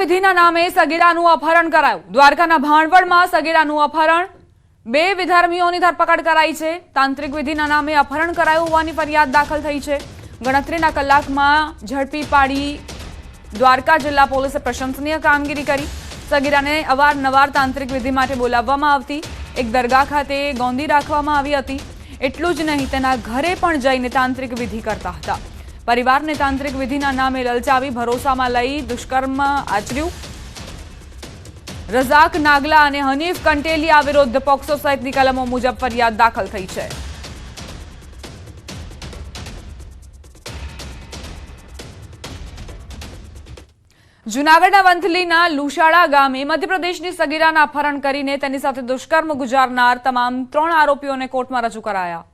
વિધિના નામે સગીરાનું અપહરણ કરાયું. દ્વારકાના ભાણવડમાં સગીરાનું અપહરણ. બે વિધર્મીઓની ધરપકડ કરાઈ છે. તાંત્રિક વિધિના નામે અપહરણ કરાયું હોવાની ફરિયાદ દાખલ થઈ છે. ગણતરીના કલાકમાં ઝડપી પાડી દ્વારકા જિલ્લા પોલીસે પ્રશંસનીય કામગીરી કરી. સગીરાને અવારનવાર તાંત્રિક વિધિ માટે બોલાવવામાં આવતી. એક દરગાહ ખાતે ગોંદી રાખવામાં આવી હતી. એટલું જ નહીં, તેના ઘરે પણ જઈને તાંત્રિક વિધિ કરતા હતા. પરિવારને તાંત્રિક વિધિના નામે લલચાવી ભરોસામાં લઈ દુષ્કર્મ આચર્યું. રઝાક, નાગલા અને હનીફ કંટેલિયા વિરુદ્ધ પોક્સો સહિતની કલમો મુજબ ફરિયાદ દાખલ થઈ છે. જૂનાગઢના વંથલીના લુશાળા ગામે મધ્યપ્રદેશની સગીરાના અપહરણ કરીને તેની સાથે દુષ્કર્મ ગુજારનાર તમામ ત્રણ આરોપીઓને કોર્ટમાં રજૂ કરાયા.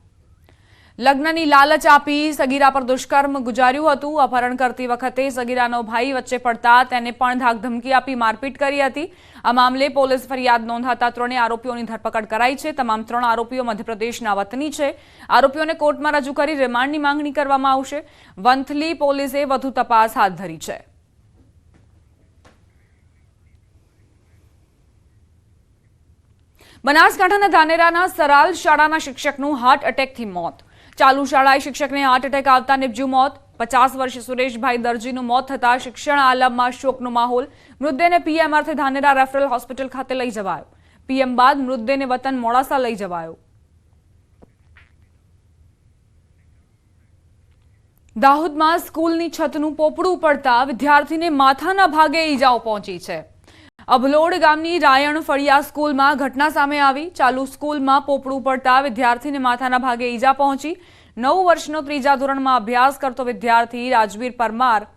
લગ્નની લાલચ આપી સગીરા પર દુષ્કર્મ ગુજાર્યું હતું. અપહરણ કરતી વખતે સગીરાનો ભાઈ વચ્ચે પડતા તેને પણ ધાકધમકી આપી મારપીટ કરી હતી. આ મામલે પોલીસ ફરિયાદ નોંધાતા ત્રણેય આરોપીઓની ધરપકડ કરાઈ છે. તમામ ત્રણ આરોપીઓ મધ્યપ્રદેશના વતની છે. આરોપીઓને કોર્ટમાં રજૂ કરી રિમાન્ડની માંગણી કરવામાં આવશે. વંથલી પોલીસે વધુ તપાસ હાથ ધરી છે. બનાસકાંઠાના ધાનેરાના સરાલ શાળાના શિક્ષકનું હાર્ટ એટેકથી મોત. ચાલુ શાળાએ શિક્ષકને હાર્ટ એટેક આવતા નિપજ્યું મોત. પચાસ વર્ષે સુરેશભાઈ દરજીનું મોત થતાં શિક્ષણ આલમમાં શોકનો માહોલ. મૃતદેહને પીએમ અર્થે ધાનેરા રેફરલ હોસ્પિટલ ખાતે લઈ જવાયો. પીએમ બાદ મૃતદેહને વતન મોડાસા લઈ જવાયો. દાહોદમાં સ્કૂલની છતનું પોપડું પડતા વિદ્યાર્થીને માથાના ભાગે ઈજાઓ પહોંચી છે. અભલોડ ગામની રાયણ ફળિયા સ્કૂલમાં ઘટના સામે આવી. ચાલુ સ્કૂલમાં પોપડું પડતા વિદ્યાર્થીને માથાના ભાગે ઈજા પહોંચી. નવ વર્ષનો ત્રીજા ધોરણમાં અભ્યાસ કરતો વિદ્યાર્થી રાજવીર પરમાર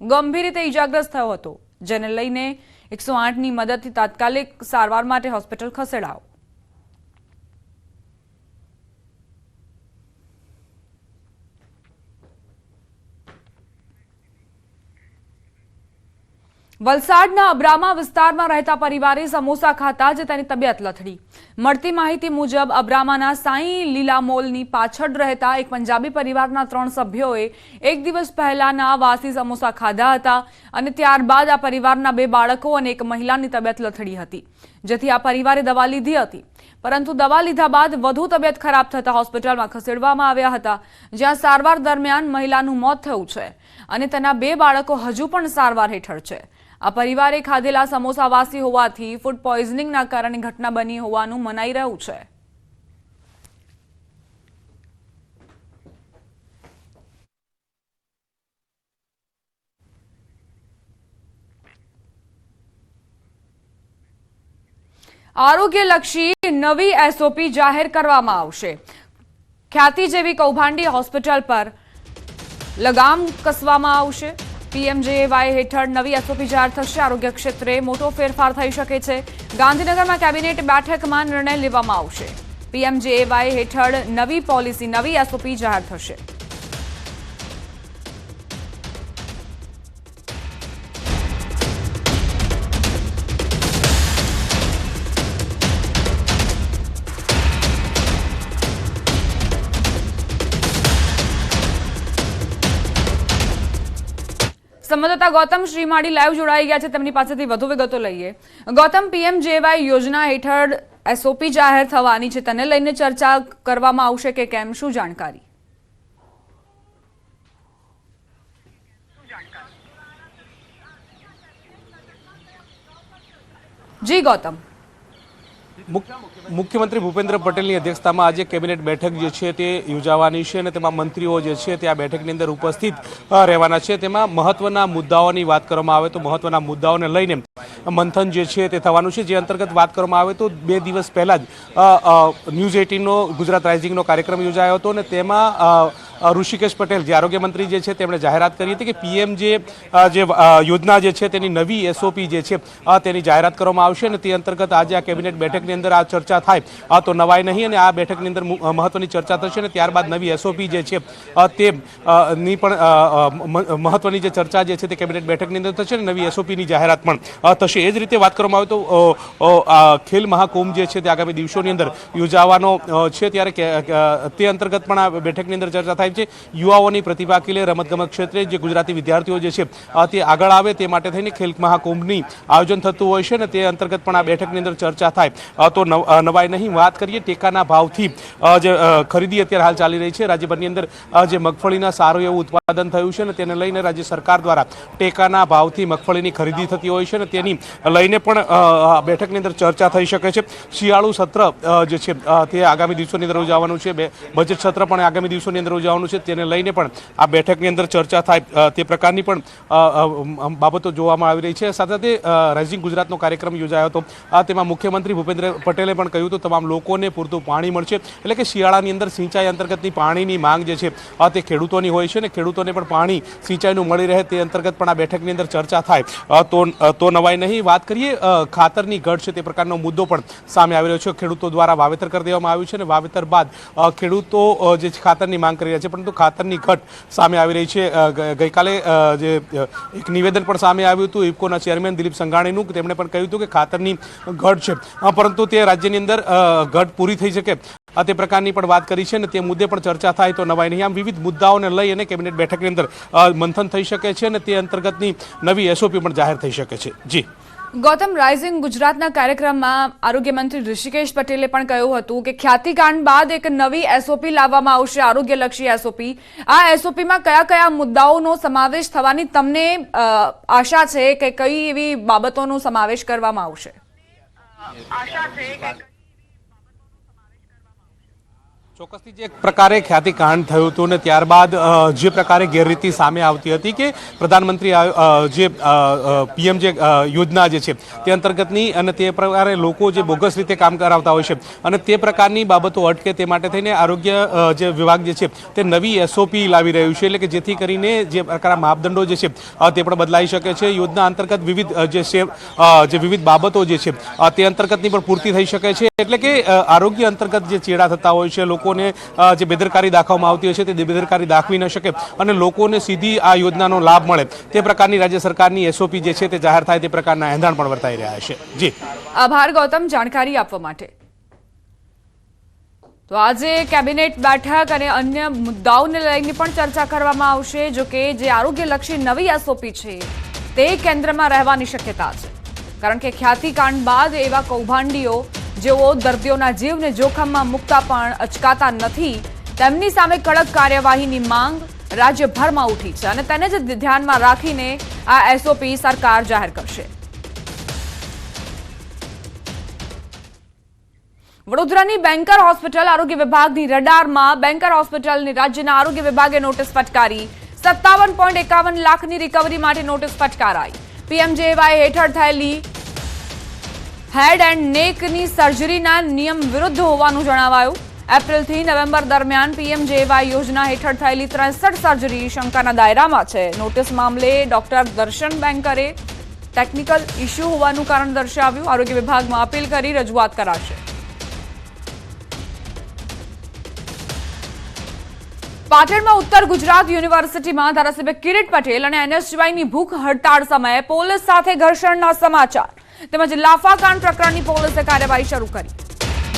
ગંભીર રીતે ઈજાગ્રસ્ત થયો હતો, જેને લઈને એકસો આઠની મદદથી તાત્કાલિક સારવાર માટે હોસ્પિટલ ખસેડાયો. વલસાડના અબ્રામા વિસ્તારમાં રહેતા પરિવારે સમોસા ખાતા જ તેની તબિયત લથડી. મળતી માહિતી મુજબ, અબ્રામાના સાંઈ લીલા મોલની પાછળ રહેતા એક પંજાબી પરિવારના ત્રણ સભ્યોએ એક દિવસ પહેલાના વાસી સમોસા ખાધા હતા અને ત્યારબાદ આ પરિવારના બે બાળકો અને એક મહિલાની તબિયત લથડી હતી, જેથી આ પરિવારે દવા લીધી હતી. પરંતુ દવા લીધા બાદ વધુ તબિયત ખરાબ થતા હોસ્પિટલમાં ખસેડવામાં આવ્યા હતા, જ્યાં સારવાર દરમિયાન મહિલાનું મોત થયું છે અને તેના બે બાળકો હજુ પણ સારવાર હેઠળ છે. આ પરિવારે ખાધેલા સમોસાવાસી હોવાથી ફૂડ પોઈઝનિંગના કારણે ઘટના બની હોવાનું મનાઈ રહ્યું છે. આરોગ્યલક્ષી નવી એસઓપી જાહેર કરવામાં આવશે. ખ્યાતિ જેવી કૌભાંડી હોસ્પિટલ પર લગામ કસવામાં આવશે. પીએમજેવાય હેઠળ નવી એસઓપી જાહેર થશે. આરોગ્ય ક્ષેત્રે મોટો ફેરફાર થઈ શકે છે. ગાંધીનગરમાં કેબિનેટ બેઠકમાં નિર્ણય લેવામાં આવશે. પીએમજેએવાય હેઠળ નવી પોલિસી, નવી એસઓપી જાહેર થશે. સંવાદદાતા ગૌતમ શ્રીમાળી લાઈવ જોડાઈ ગયા છે. તેમની પાસેથી વધુ વિગતો લઈએ. ગૌતમ પીએમજેવાય યોજના હેઠળ એસઓપી જાહેર થવાની છે. તેને લઈને ચર્ચા કરવામાં આવશે કે કેમ? શું જાણકારી? જી ગૌતમ. મુખ્યમંત્રી ભૂપેન્દ્ર પટેલની અધ્યક્ષતામાં આજે કેબિનેટ બેઠક જે છે તે યોજાવાની છે અને તેમાં મંત્રીઓ જે છે તે આ બેઠકની અંદર ઉપસ્થિત રહેવાના છે. તેમાં મહત્વના મુદ્દાઓની વાત કરવામાં આવે તો મહત્વના મુદ્દાઓને લઈને મંથન જે છે તે થવાનું છે. જે અંતર્ગત વાત કરવામાં આવે તો બે દિવસ પહેલાં જ ન્યૂઝ એટીનનો ગુજરાત રાઇઝિંગનો કાર્યક્રમ યોજાયો હતો અને તેમાં ઋષિકેશ પટેલ, જે આરોગ્ય મંત્રી જે છે, તેમણે જાહેરાત કરી હતી કે પીએમ જે જે યોજના જે છે, તેની નવી એસઓપી જે છે તેની જાહેરાત કરવામાં આવશે અને તે અંતર્ગત આજે આ કેબિનેટ બેઠકની અંદર આ ચર્ચા થાય. તો નવાય નહીં અને આ બેઠકની અંદર મહત્વની ચર્ચા થશે અને ત્યારબાદ નવી એસઓપી જે છે તે ની પણ મહત્વની જે ચર્ચા જે છે, તે કેબિનેટ બેઠકની અંદર થશે અને નવી એસઓપીની જાહેરાત પણ થશે. એ જ રીતે વાત કરવામાં આવે તો ખેલ મહાકુંભ જે છે, તે આગામી દિવસોની અંદર યોજાવાનો છે. ત્યારે તે અંતર્ગત પણ આ બેઠકની અંદર ચર્ચા થાય છે, યુવાઓની પ્રતિભા ખીલે રમતગમત ક્ષેત્રે જે ગુજરાતી વિદ્યાર્થીઓ જે છે તે આગળ આવે તે માટે થઈને ખેલ મહાકુંભની આયોજન થતું હોય છે અને તે અંતર્ગત પણ આ બેઠકની અંદર ચર્ચા થાય. તો નવાય નહીં, વાત કરીએ ટેકાના ભાવથી. જે ખરીદી અત્યારે હાલ ચાલી રહી છે. રાજ્યભરની અંદર જે મગફળીના સારું એવું ઉત્પાદન થયું છે અને તેને લઈને રાજ્ય સરકાર દ્વારા ટેકાના ભાવથી મગફળીની ખરીદી થતી હોય છે અને તેની લઈને પણ બેઠકની અંદર ચર્ચા થઈ શકે છે. શિયાળુ સત્ર જે છે તે આગામી દિવસોની અંદર ઉજવવાનું છે. બજેટ સત્ર પણ આગામી દિવસોની અંદર ઉજવવાનું છે તેને લઈને પણ આ બેઠકની અંદર ચર્ચા થાય તે પ્રકારની પણ બાબતો જોવામાં આવી રહી છે. સાથે સાથે રાઇઝિંગ ગુજરાતનો કાર્યક્રમ યોજાયો હતો. તેમાં મુખ્યમંત્રી ભૂપેન્દ્ર પટેલે પણ કહ્યું હતું, તમામ લોકોને પૂરતું પાણી મળશે. એટલે કે શિયાળાની અંદર સિંચાઈ અંતર્ગતની પાણીની માંગ જે છે તે ખેડૂતોની હોય છે અને ખેડૂતોને પણ પાણી સિંચાઈનું મળી રહે તે અંતર્ગત પણ આ બેઠકની અંદર ચર્ચા થાય. તો તો નવાય નહીં. વાત કરીએ ખાતરની ઘટ છે તે પ્રકારનો મુદ્દો પણ સામે આવી રહ્યો છે. ખેડૂતો દ્વારા વાવેતર કરી દેવામાં આવ્યું છે અને વાવેતર બાદ ખેડૂતો જે ખાતરની માંગ કરી રહ્યા છે પરંતુ ખાતરની ઘટ સામે આવી રહી છે. ગઈકાલે જે એક નિવેદન પણ સામે આવ્યું હતું ઇફકોના ચેરમેન દિલીપ સંઘાણીનું તેમણે પણ કહ્યું હતું કે ખાતરની ઘટ છે. પરંતુ તે રાજ્યની અંદર ઘટ પૂરી થઈ શકે તે પ્રકારની પણ વાત કરી છે અને તે મુદ્દે પણ ચર્ચા થાય તો નવાઈ નહીં. આમ વિવિધ મુદ્દાઓને લઈ અને કેબિનેટ બેઠકની અંદર મંથન થઈ શકે છે અને તે અંતર્ગતની નવી એસઓપી પણ જાહેર થઈ શકે છે. જી. ગૌતમ રાઇઝિંગ ગુજરાતના કાર્યક્રમમાં આરોગ્ય મંત્રી ઋષિકેશ પટેલે પણ કહ્યું હતું કે ખ્યાતિકાંડ બાદ એક નવી એસઓપી લાવવામાં આવશે, આરોગ્યલક્ષી એસઓપી આ એસઓપીમાં કયા કયા મુદ્દાઓનો સમાવેશ થવાની તમને આશા છે કે કઈ એવી બાબતોનો સમાવેશ કરવામાં આવશે? ચોક્કસથી જે એક પ્રકારે ખ્યાતિકાંડ થયું હતું ને ત્યારબાદ જે પ્રકારે ગેરરીતિ સામે આવતી હતી કે પ્રધાનમંત્રી જે પીએમ જે યોજના જે છે તે અંતર્ગતની અને તે પ્રકારે લોકો જે બોગસ રીતે કામ કરાવતા હોય છે અને તે પ્રકારની બાબતો અટકે તે માટે થઈને આરોગ્ય જે વિભાગ જે છે તે નવી એસઓપી લાવી રહ્યું છે એટલે કે જેથી કરીને જે પ્રકારના માપદંડો જે છે તે પણ બદલાઈ શકે છે. યોજના અંતર્ગત વિવિધ જે છે જે વિવિધ બાબતો જે છે તે અંતર્ગતની પણ પૂર્તિ થઈ શકે છે. એટલે કે આરોગ્ય અંતર્ગત જે ચેડા થતા હોય છે લોકોને જે બેદરકારી દાખવવામાં આવતી હોય તે બેદરકારી દાખવી ન શકે અને લોકોને સીધી આ યોજનાનો લાભ મળે. તે પ્રકારની રાજ્ય સરકારની એસઓપી જે છે તે જાહેર થાય તે પ્રકારના એંધાણ પણ વર્તાઈ રહ્યા છે. જી. આભાર ગૌતમ જાણકારી આપવા માટે. તો આજે કેબિનેટ બેઠક અને અન્ય મુદ્દાઓને લઈને પણ ચર્ચા કરવામાં આવશે, જો કે જે આરોગ્યલક્ષી નવી એસઓપી છે તે કેન્દ્રમાં રહેવાની શક્યતા છે. કારણ કે ખ્યાતિકાંડ બાદ એવા કૌભાંડીઓ જેઓ દર્દીઓના જીવને જોખમમાં મૂકતા પણ અચકાતા નથી, તેમની સામે કડક કાર્યવાહીની માંગ રાજ્યભરમાં ઉઠી છે અને તેને જ ધ્યાનમાં રાખીને આ એસઓપી સરકાર જાહેર કરશે. વડોદરાની બેન્કર હોસ્પિટલ આરોગ્ય વિભાગની રડારમાં બેન્કર હોસ્પિટલની રાજ્યના આરોગ્ય વિભાગે નોટિસ ફટકારી. સત્તાવન પોઈન્ટ એકાવન લાખની રિકવરી માટે નોટિસ ફટકારાઈ. પીએમજેવાય હેઠળ થયેલી હેડ એન્ડ નેકની સર્જરીના નિયમ વિરુદ્ધ હોવાનું જણાવાયું. એપ્રિલથી નવેમ્બર દરમિયાન પીએમજેવાય યોજના હેઠળ થયેલી ત્રેસઠ સર્જરી શંકાના દાયરામાં છે. નોટિસ મામલે ડોક્ટર દર્શન બેન્કરે ટેકનિકલ ઇસ્યુ હોવાનું કારણ દર્શાવ્યું. આરોગ્ય વિભાગમાં અપીલ કરી રજૂઆત કરાશે. પાટણમાં ઉત્તર ગુજરાત યુનિવર્સિટીમાં ધારાસભ્ય કિરીટ પટેલ અને એનએસજીવાયની ભૂખ હડતાળ સમયે પોલીસ સાથે ઘર્ષણના સમાચાર. તેમજ લાફાકાંડ પ્રકરણની પોલીસે કાર્યવાહી શરૂ કરી.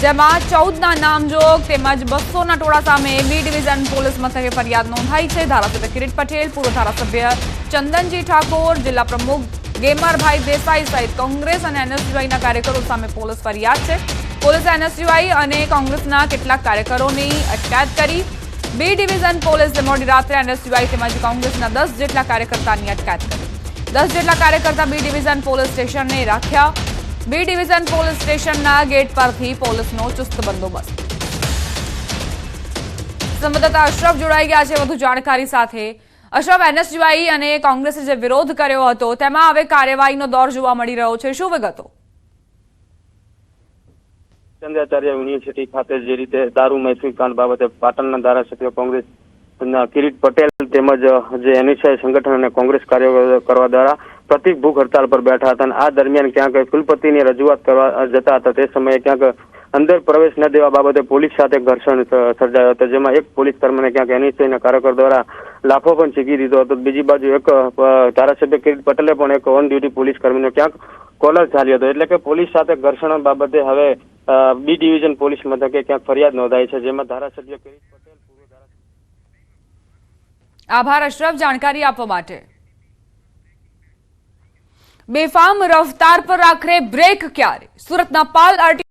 જેમાં ચૌદના નામજોગ તેમજ બસોના ટોળા સામે બી ડિવિઝન પોલીસ મથકે ફરિયાદ નોંધાઈ છે. ધારાસભ્ય કિરીટ પટેલ, પૂર્વ ધારાસભ્ય ચંદનજી ઠાકોર, જિલ્લા પ્રમુખ ગેમરભાઈ દેસાઈ સહિત કોંગ્રેસ અને એનએસયુઆઈના કાર્યકરો સામે પોલીસ ફરિયાદ છે. પોલીસે એનએસયુઆઈ અને કોંગ્રેસના કેટલાક કાર્યકરોની અટકાયત કરી. બી ડિવિઝન પોલીસે મોડી રાત્રે એનએસયુઆઈ તેમજ કોંગ્રેસના દસ જેટલા કાર્યકર્તાની અટકાયત કરી. દસ જેટલા કાર્યકર્તા બી ડિવિઝન પોલીસ સ્ટેશનને રાખ્યા. બી ડિવિઝન પોલીસ સ્ટેશનના ગેટ પરથી પોલીસનો ચુસ્ત બંદોબસ્ત. સંવાદદાતા અશરફ જોડાઈ ગયા છે વધુ જાણકારી સાથે. અશરફ, એનએસજીવાઈ અને કોંગ્રેસે જે વિરોધ કર્યો હતો, તેમાં હવે કાર્યવાહીનો દોર જોવા મળી રહ્યો છે. શું વિગતો? ચંદ્રાચાર્ય યુનિવર્સિટી ખાતે જે રીતે દારૂ મહેસૂલ કાંડ બાબતે પાટણના ધારાસભ્ય કોંગ્રેસ કિરીટ પટેલ તેમજ જે એનએસઆઈ સંગઠન અને કોંગ્રેસ કાર્ય કરવા દ્વારા પ્રતિક ભૂખ હડતાલ પર બેઠા હતા અને આ દરમિયાન ક્યાંક કુલપતિની રજૂઆત કરવા જતા હતા. તે સમયે ક્યાંક અંદર પ્રવેશ ન દેવા બાબતે પોલીસ સાથે ઘર્ષણ સર્જાયો હતો, જેમાં એક પોલીસ કર્મને ક્યાંક એનએસઆઈના કાર્યકર દ્વારા લાફો પણ ચીકી દીધો હતો. બીજી બાજુ એક ધારાસભ્ય કિરીટ પટેલે પણ એક ઓન ડ્યુટી પોલીસ કર્મીને ક્યાંક કોલર ચાલ્યો હતો. એટલે કે પોલીસ સાથે ઘર્ષણ બાબતે હવે બી ડિવિઝન પોલીસ મથકે ક્યાંક ફરિયાદ નોંધાઈ છે, જેમાં ધારાસભ્ય કિરીટ પટેલ આભાર અશરફ જાણકારી આપવા માટે. બેફામ રફતાર પર આખરે બ્રેક ક્યારે? સુરતના પાલ આરટી